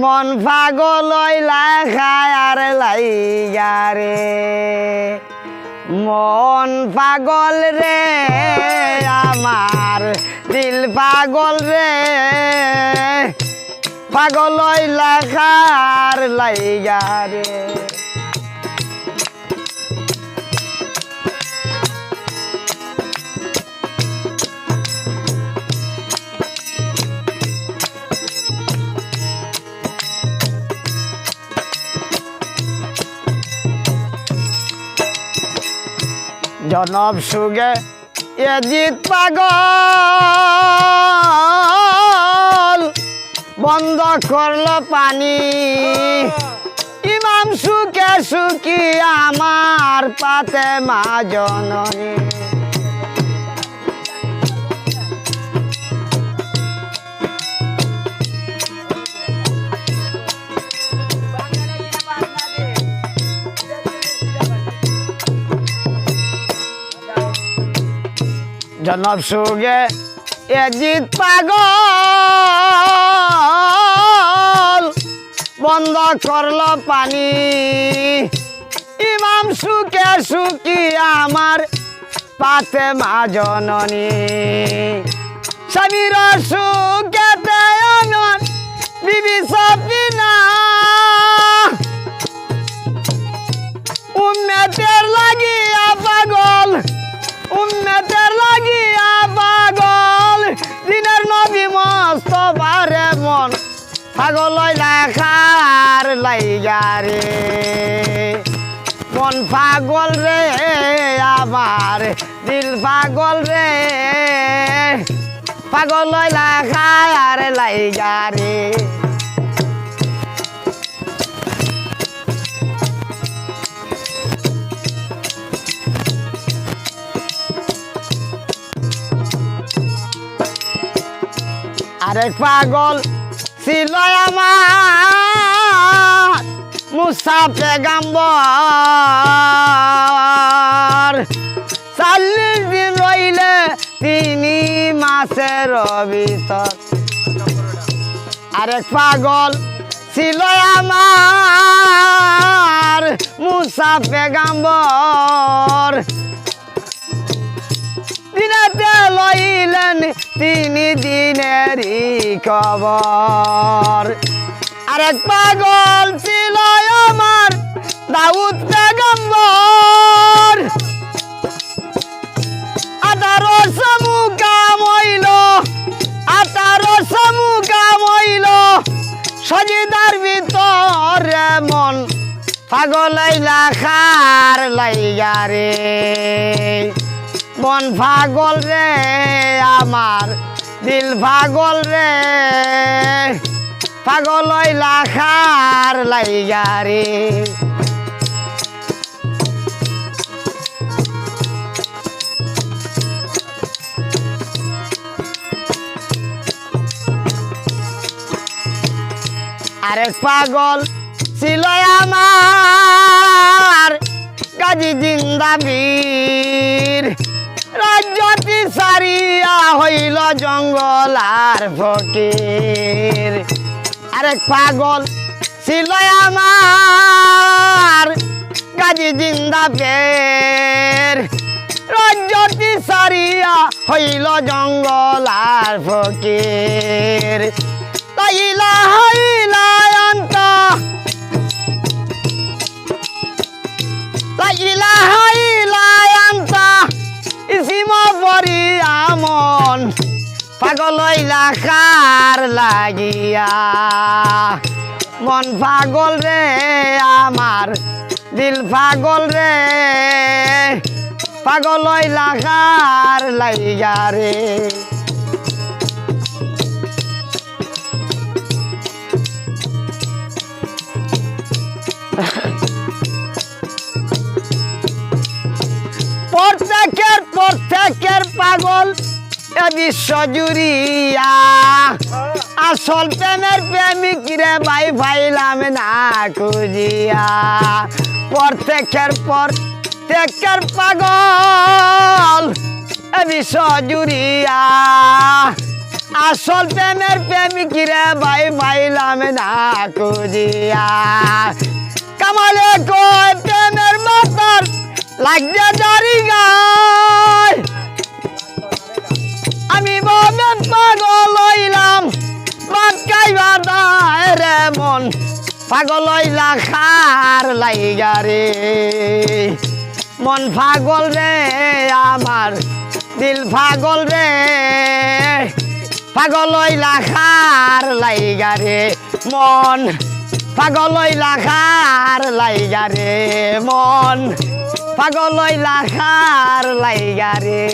মন পাগল আর লাইগারে মন পাগল রে আমার দিল পাগল রে। পাগল খার লাইগারে জনব সুগে এজিত পাগল। বন্ধ করল পানি। ইমাম সুখে সুখী আমার পাতে মা জননী। জনব সুগে এজিত পাগল। বন্ধ করল পানি। ইমাম সুকে সুকি আমার পাতে মা জননী। স্বামীর পাগল দেখার লাইগারে মন পাগল রে আমার? দিল পাগল রে। পাগল দেখার লাইগারে আরেক পাগল ছিল আমার মুসা পেগাম্বর। চল্লিশ দিন রইলে তিনি মাসের ভিতর। আরেক পাগল, ছিল আমার মুসা পেগাম্বর। দিনাতে লইলেন তিনি দিনেরই খবর আরেক পাগল ছিল আমার দাউদ পেগম্বর। আঠারো সমুকা মইল আঠারো সমুকা মইল সজিদার ভিতরে মন পাগল খার লাইগারে মন পাগল রে আমার। দিল পাগল রে। পাগল লাখার লাইগারে আরেক পাগল ছিল আমার গাজী জিন্দাবীর সারিয়া হইল জঙ্গল আর ফকির। আরেক পাগল ছিল আমার গাজী জিন্দাবের রাজ্যটি সারিয়া হইল জঙ্গল আর ফকির। তাইলা হইলা অন্ত। তাইলা পাগল লাখার লাগিয়া? মন পাগল রে আমার দিল পাগল রে। পাগল লাখার লাগিয়া রে? এ বিশ্ব জুড়িয়া। আসল প্রেমের প্রেমিক রে ভাই ভাইলাম না খুঁজিয়া। প্রত্যেকের প্রত্যেকের পাগল বিশ্ব জুড়িয়া। আসল প্রেমের প্রেমিকিরে ভাই পাইলাম না খুঁজিয়া। কামালে কয় প্রেমের মাতার লাগছে দাড়ি গায় মন পাগল হইলা খার লাইগা রে। মন পাগল রে, আমার দিল পাগল রে। পাগল হইলা খার লাইগা রে, মন পাগল হইলা খার লাইগা রে, মন পাগল হইলা খার লাইগা রে।